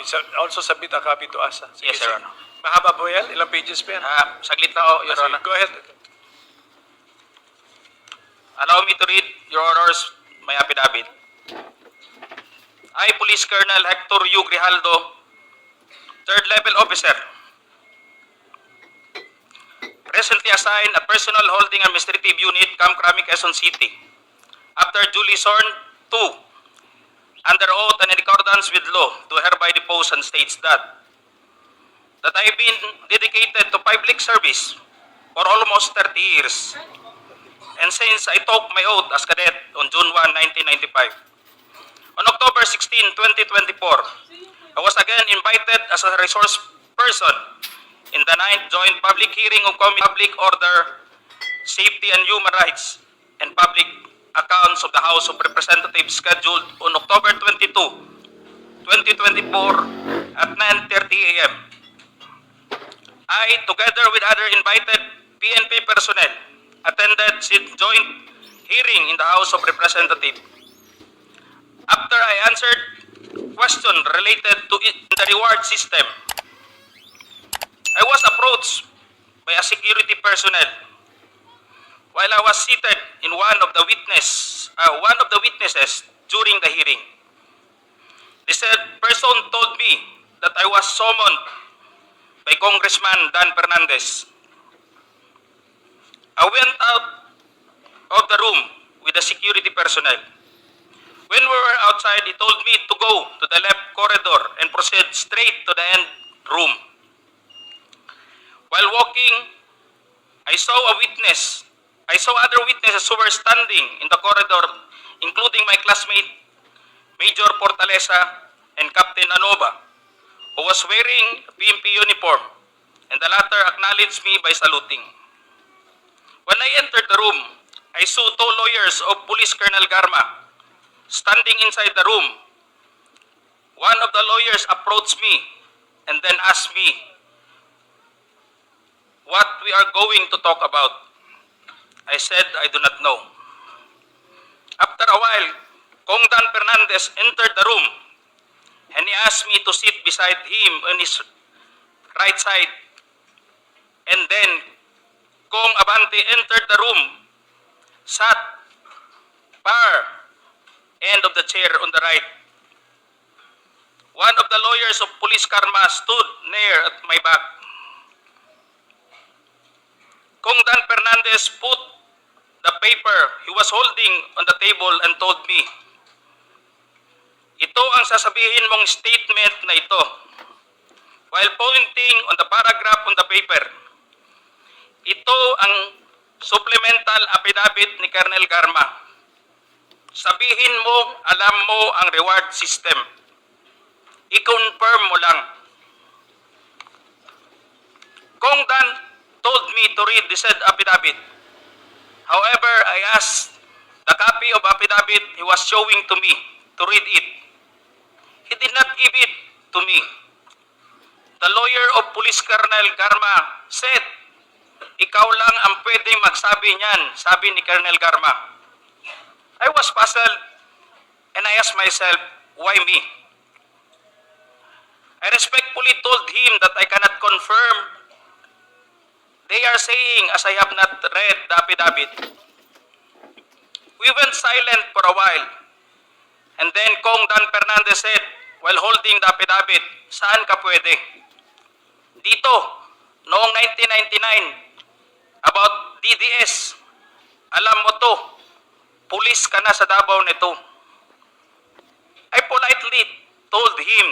you sub- also submit a copy to us. ah. Sige, Yes, Your sige. Honor. Mahaba po yan? Ilang pages pa yan? Ah, saglit lang ho, Your Sige, Honor. Go ahead. Allow me to read Your Honor's my affidavit. I, Police Colonel Hector U. Grijaldo, third level officer, presently assigned a personal holding administrative unit, Camp Crami, Quezon City. After duly sworn to, under oath and in accordance with law, do hereby depose and states that that I have been dedicated to public service for almost 30 years. And since I took my oath as cadet on June 1, 1995, on October 16, 2024, I was again invited as a resource person in the 9th Joint Public Hearing of Public Order, Safety and Human Rights and Public Accounts of the House of Representatives scheduled on October 22, 2024 at 9.30 a.m. I, together with other invited PNP personnel, attended joint hearing in the House of Representatives. After I answered question related to the reward system, I was approached by a security personnel while I was seated in one of the witness, uh, one of the witnesses during the hearing. The said person told me that I was summoned by Congressman Dan Fernandez. I went out of the room with the security personnel. When we were outside, he told me to go to the left corridor and proceed straight to the end room. While walking, I saw a witness. I saw other witnesses who were standing in the corridor, including my classmate, Major Portalesa and Captain Anova, who was wearing a PMP uniform, and the latter acknowledged me by saluting. When I entered the room, I saw two lawyers of Police Colonel Garma standing inside the room. One of the lawyers approached me and then asked me what we are going to talk about. I said I do not know. After a while, Kong Dan Fernandez entered the room and he asked me to sit beside him on his right side. And then Kong Abante entered the room, sat far end of the chair on the right. One of the lawyers of Police Karma stood near at my back. Kong Dan Fernandez put the paper he was holding on the table and told me, ito ang sasabihin mong statement na ito. While pointing on the paragraph on the paper, ito ang supplemental affidavit ni Colonel Garma. Sabihin mo, alam mo ang reward system. I-confirm mo lang. Kong Dan told me to read the said affidavit. However, I asked the copy of affidavit he was showing to me to read it. He did not give it to me. The lawyer of Police Colonel Garma said, ikaw lang ang pwedeng magsabi niyan, sabi ni Colonel Garma. I was puzzled and I asked myself, why me? I respectfully told him that I cannot confirm. They are saying as I have not read the affidavit. We went silent for a while. And then Kong Dan Fernandez said, while holding the affidavit, saan ka pwede? Dito, noong 1999, about DDS. Alam mo to, pulis ka na sa Davao nito. I politely told him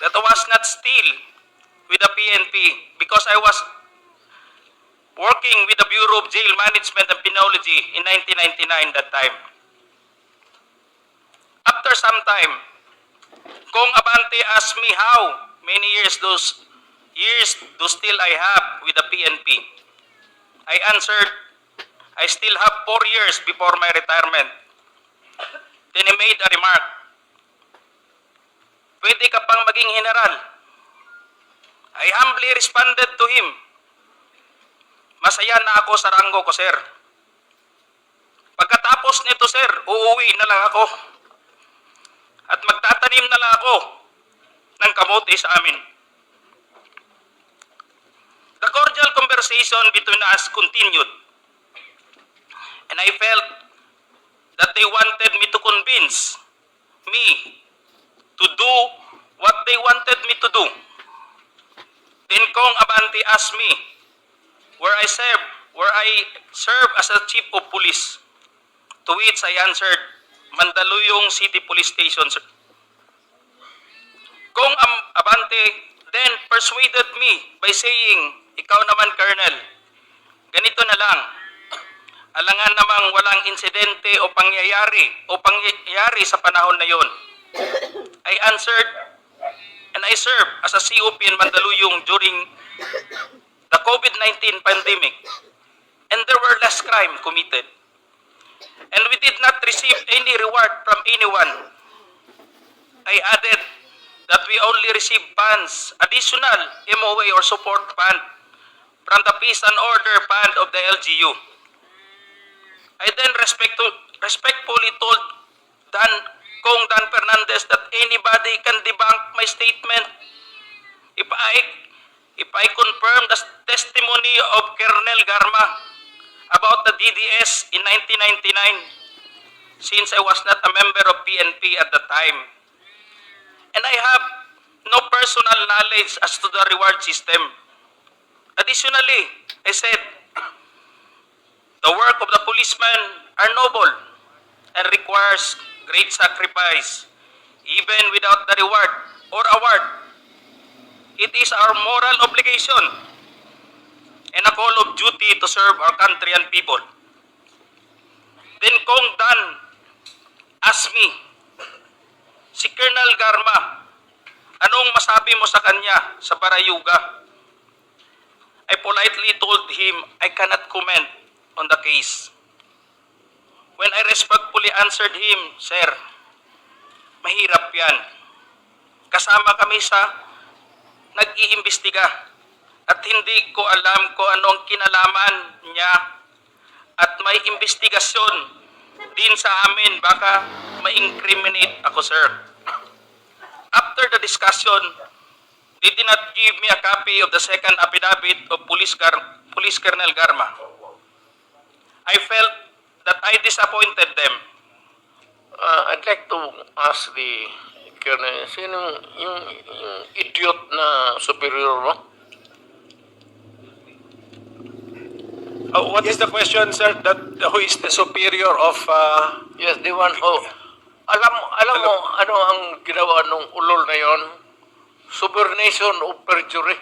that I was not still with the PNP because I was working with the Bureau of Jail Management and Penology in 1999 that time. After some time, Kong Abante asked me how many years those years do still I have with the PNP. I answered, I still have four years before my retirement. Then he made a remark, Pwede ka pang maging general. I humbly responded to him, Masaya na ako sa ranggo ko, sir. Pagkatapos nito, sir, uuwi na lang ako. At magtatanim na lang ako kamote sa amin. The cordial conversation between us continued. And I felt that they wanted me to convince me to do what they wanted me to do. Then Kong Abante asked me where I serve, where I serve as a chief of police. To which I answered, Mandaluyong City Police Station. sir." Kong Am- Abante then persuaded me by saying, Ikaw naman, Colonel, ganito na lang. Alangan namang walang insidente o pangyayari o pangyayari sa panahon na yon. I answered, and I served as a COP in Mandaluyong during COVID-19 pandemic. And there were less crime committed. And we did not receive any reward from anyone. I added that we only receive funds, additional MOA or support fund from the Peace and Order Fund of the LGU. I then respect respectfully told Dan Kong Dan Fernandez that anybody can debunk my statement if I if I confirm the testimony of Colonel Garma about the DDS in 1999 since I was not a member of PNP at the time. And I have no personal knowledge as to the reward system. Additionally, I said, the work of the policemen are noble and requires great sacrifice, even without the reward or award. It is our moral obligation and a call of duty to serve our country and people. Then Kong Dan asked me, si Colonel Garma, anong masabi mo sa kanya sa Barayuga? I politely told him I cannot comment on the case. When I respectfully answered him, Sir, mahirap yan. Kasama kami sa nag-iimbestiga at hindi ko alam kung anong kinalaman niya at may investigasyon din sa amin baka ma-incriminate ako, sir. After the discussion, they did not give me a copy of the second affidavit of Police, Gar- Police Colonel Garma. I felt that I disappointed them. Uh, I'd like to ask the Colonel, sino yung, yung idiot na superior mo? Uh, what is the question, sir? That who is the superior of uh, Yes, the one who... Alam, alam mo ano ang ginawa nung ulol na yon? Subordination of perjury.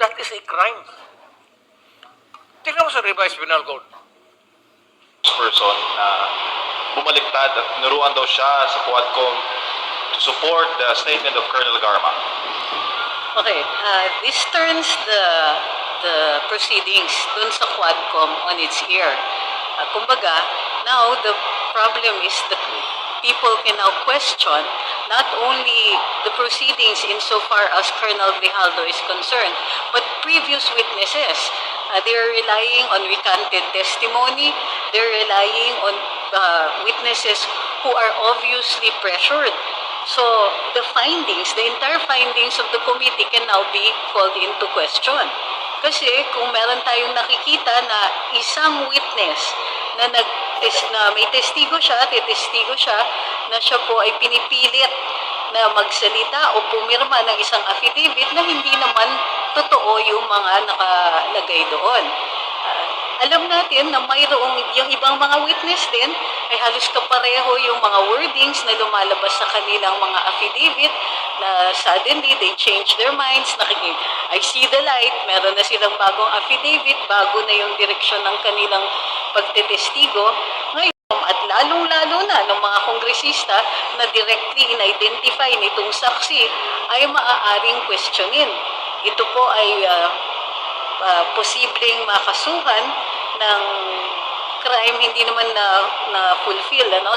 That is a crime. Tingnan mo sa revised penal code. person na bumaliktad at nuruan daw siya sa Quadcom to support the statement of Colonel Garma. Okay, uh, this turns the the proceedings dun sa Quadcom on its ear. Uh, kumbaga, now the problem is that people can now question not only the proceedings insofar as Colonel Grijaldo is concerned, but previous witnesses. Uh, they're relying on recanted testimony. They're relying on uh, witnesses who are obviously pressured. So the findings, the entire findings of the committee can now be called into question. Kasi kung meron tayong nakikita na isang witness na nag na may testigo siya, testigo siya na siya po ay pinipilit na magsalita o pumirma ng isang affidavit na hindi naman totoo yung mga nakalagay doon. Alam natin na mayroong yung ibang mga witness din ay halos kapareho yung mga wordings na lumalabas sa kanilang mga affidavit na suddenly they change their minds, nakikita, I see the light, meron na silang bagong affidavit, bago na yung direksyon ng kanilang pagtetestigo. Ngayon, at lalong-lalo na ng mga kongresista na directly in-identify nitong saksi ay maaaring questionin. Ito po ay ah, ah, posibleng makasuhan ng crime hindi naman na na fulfill ano